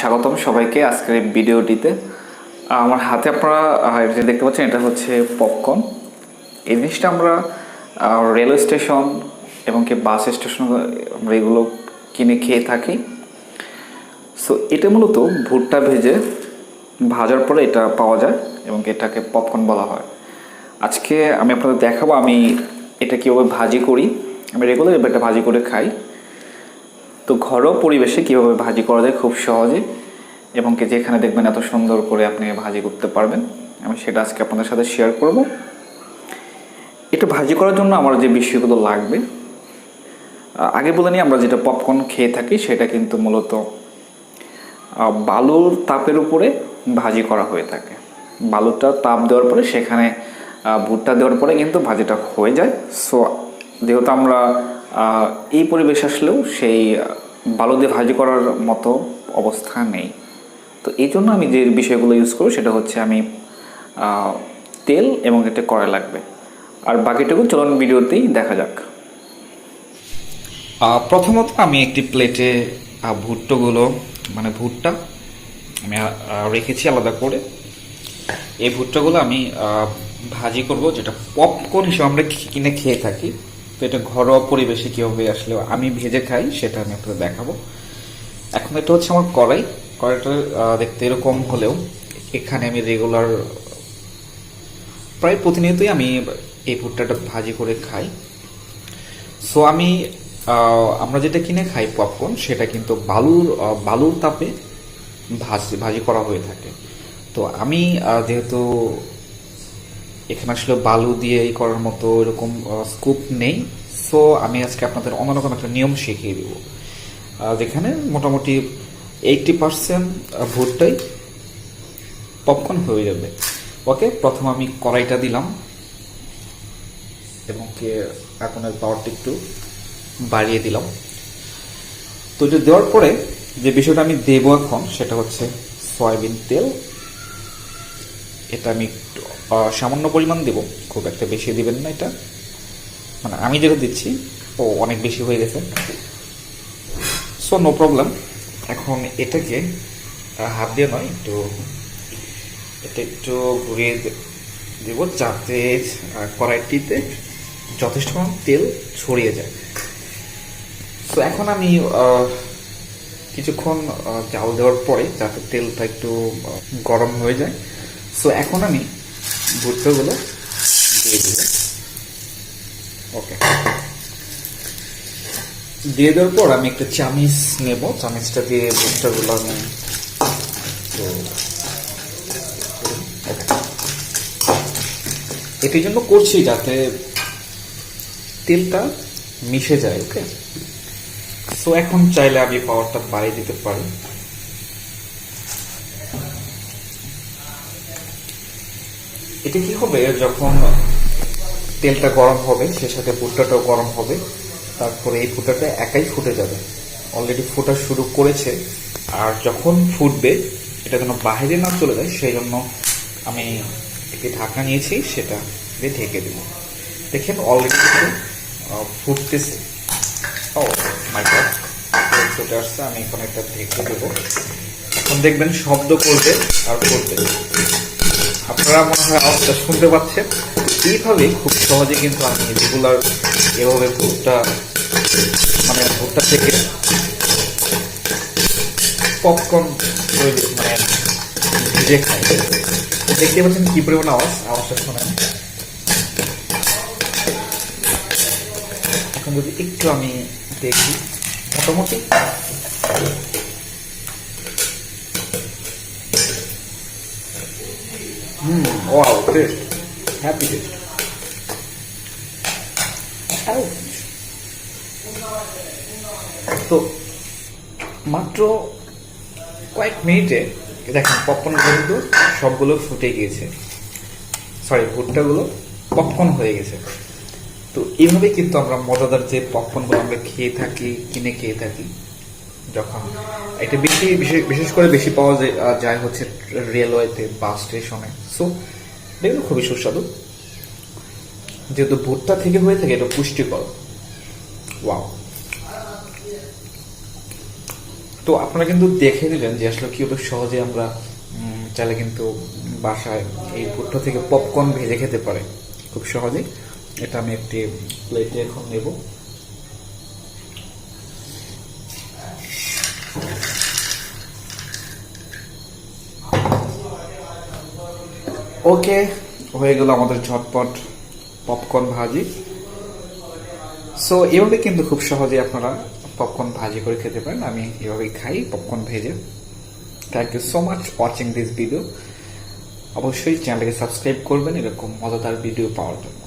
স্বাগতম সবাইকে আজকের এই ভিডিওটিতে। আমার হাতে আপনারা এটা দেখতে পাচ্ছেন, এটা হচ্ছে পপকর্ন এই জিনিসটা আমরা রেলওয়ে স্টেশন এবং কি বাস স্টেশন আমরা এগুলো কিনে খেয়ে থাকি। সো এটা মূলত ভুট্টা ভেজে ভাজার পরে এটা পাওয়া যায় এবং এটাকে পপকর্ন বলা হয়। আজকে আমি আপনাদের দেখাবো, আমি এটা কীভাবে ভাজি করি। আমি রেগুলার এবার এটা ভাজি করে খাই। তো ঘরোয়া পরিবেশে কীভাবে ভাজি করা যায় খুব সহজে, এবং কি যেখানে দেখবেন এত সুন্দর করে আপনি ভাজি করতে পারবেন, আমি সেটা আজকে আপনাদের সাথে শেয়ার করব। এটা ভাজি করার জন্য আমার যে বিষয়গুলো লাগবে আগে বলে নিই আমরা যেটা পপকর্ন খেয়ে থাকি, সেটা কিন্তু মূলত বালুর তাপের উপরে ভাজি করা হয়ে থাকে। বালুটা তাপ দেওয়ার পরে সেখানে ভুট্টা দেওয়ার পরে কিন্তু ভাজিটা হয়ে যায়। সো যেহেতু আমরা এই পরিবেশ আসলেও সেই আহ, বালু দিয়ে ভাজি করার মতো অবস্থা নেই। তো এই জন্য আমি যে বিষয়গুলো ইউজ করি সেটা হচ্ছে আমি তেল এবং এটা করা লাগবে। আর বাকিটুকু চলুন ভিডিওতেই দেখা যাক। প্রথমত আমি একটি প্লেটে ভুট্টোগুলো মানে ভুট্টা আমি রেখেছি আলাদা করে। এই ভুট্টাগুলো আমি ভাজি করব যেটা পপকর্ন হিসেবে আমরা কিনে খেয়ে থাকি। তো এটা ঘরোয়া পরিবেশে কীভাবে আসলে আমি ভেজে খাই, সেটা আমি আপনাদের দেখাবো। এখন এটা হচ্ছে আমার কড়াই। কড়াইটা দেখতে এরকম হলেও এখানে আমি রেগুলার প্রায় প্রতিনিয়তই আমি এই ভুট্টাটা ভাজি করে খাই। সো আমি আমরা যেটা কিনে খাই পপকর্ন সেটা কিন্তু বালুর বালুর তাপে ভাজি ভাজি করা হয়ে থাকে। তো আমি যেহেতু এখানে আসলে বালু দিয়ে এই করার মতো এরকম স্কুপ নেই। সো আমি আজকে আপনাদের অন্যরকম একটা নিয়ম শিখিয়ে দেব। যেখানে মোটামুটি এইটটি পার্সেন্ট ভুট্টাই পপকর্ন হয়ে যাবে। ওকে প্রথম আমি কড়াইটা দিলাম। এবং কে আগুনের পাওয়ারটা একটু বাড়িয়ে দিলাম। তো এটা দেওয়ার পরে যে বিষয়টা আমি দেব এখন, সেটা হচ্ছে সয়াবিন তেল। এটা আমি একটু সামান্য পরিমাণ দেব। খুব একটা বেশি দিবেন না এটা। মানে আমি যেটা দিচ্ছি, ও অনেক বেশি হয়ে গেছে। সো নো প্রবলেম এখন এটাকে হাত দিয়ে নয়, একটু, এটা একটু ঘুরিয়ে দেব যাতে কড়াইটিতে যথেষ্ট তেল ছড়িয়ে যায়। তো এখন আমি কিছুক্ষণ জাল দেওয়ার পরে যাতে তেলটা একটু গরম হয়ে যায় সো এখন আমি ভুট্টাগুলো দিয়ে দিব ওকে দিয়ে দেওয়ার পর আমি একটা চামিচ নেব। চামিচটা দিয়ে ভুট্টাগুলো আমি এটির জন্য করছি যাতে তেলটা মিশে যায় ওকে সো এখন চাইলে আমি পাওয়ারটা বাড়িয়ে দিতে পারি। এটা কি হবে যখন তেলটা গরম হবে সে সাথে ভুট্টাটাও গরম হবে, তারপরে এই ভুট্টাটা একাই ফুটে যাবে। অলরেডি ফোটা শুরু করেছে, আর যখন ফুটবে, এটা যেন বাইরে না চলে যায়, সেই জন্য আমি একটি ঢাকা নিয়েছি, সেটা দিয়ে ঢেকে দেব। দেখেন অলরেডি ফুটতেছে। ও গড আসছে, আমি এখন একটা ঢেকে দেবো। এখন দেখবেন শব্দ করবে, আর করবে আপনারা মনে হয় আওয়াজটা শুনতে পাচ্ছেন। এইভাবে খুব সহজে কিন্তু আমি রেগুলার এভাবে ভুট্টা মানে ভুট্টা থেকে পপকর্ন তৈরি মানে ভেজে খাই। দেখতে পাচ্ছেন কি পরিমাণ আওয়াজ? আওয়াজটা শোনেন। এখন যদি একটু আমি দেখি, মোটামুটি hmm wow taste happy taste তো মাত্র কয়েক মিনিটে দেখেন পপকর্ন কিন্তু সবগুলো ফুটে গিয়েছে। সরি ভুট্টাগুলো পপকর্ন হয়ে গেছে। তো এইভাবে কিন্তু আমরা মজাদার যে পপকর্নগুলো আমরা খেয়ে থাকি, কিনে খেয়ে থাকি যখন এটা বেশি, বিশেষ- করে বেশি পাওয়া যায় হচ্ছে রেলওয়েতে, বাস স্টেশনে। সো দেখুন খুবই সুস্বাদু। যেহেতু ভুট্টা থেকে হয়ে থাকে, এটা পুষ্টিকর। ওয়াও তো আপনারা কিন্তু দেখে নিলেন যে আসলে কীভাবে সহজে আমরা চাইলে কিন্তু বাসায় এই ভুট্টা থেকে পপকর্ন ভেজে খেতে পারে। খুব সহজে এটা আমি একটি প্লেটে এখন নেব। ওকে, হয়ে গেল আমাদের ঝটপট পপকর্ন ভাজি। সো এভাবে কিন্তু খুব সহজে আপনারা পপকর্ন ভাজি করে খেতে পারেন। আমি এভাবেই খাই পপকর্ন ভেজে। Thank you so much watching this video অবশ্যই চ্যানেলকে সাবস্ক্রাইব করবেন, এরকম মজাদার ভিডিও পাওয়ার জন্য।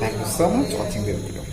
Thank you so much watching this video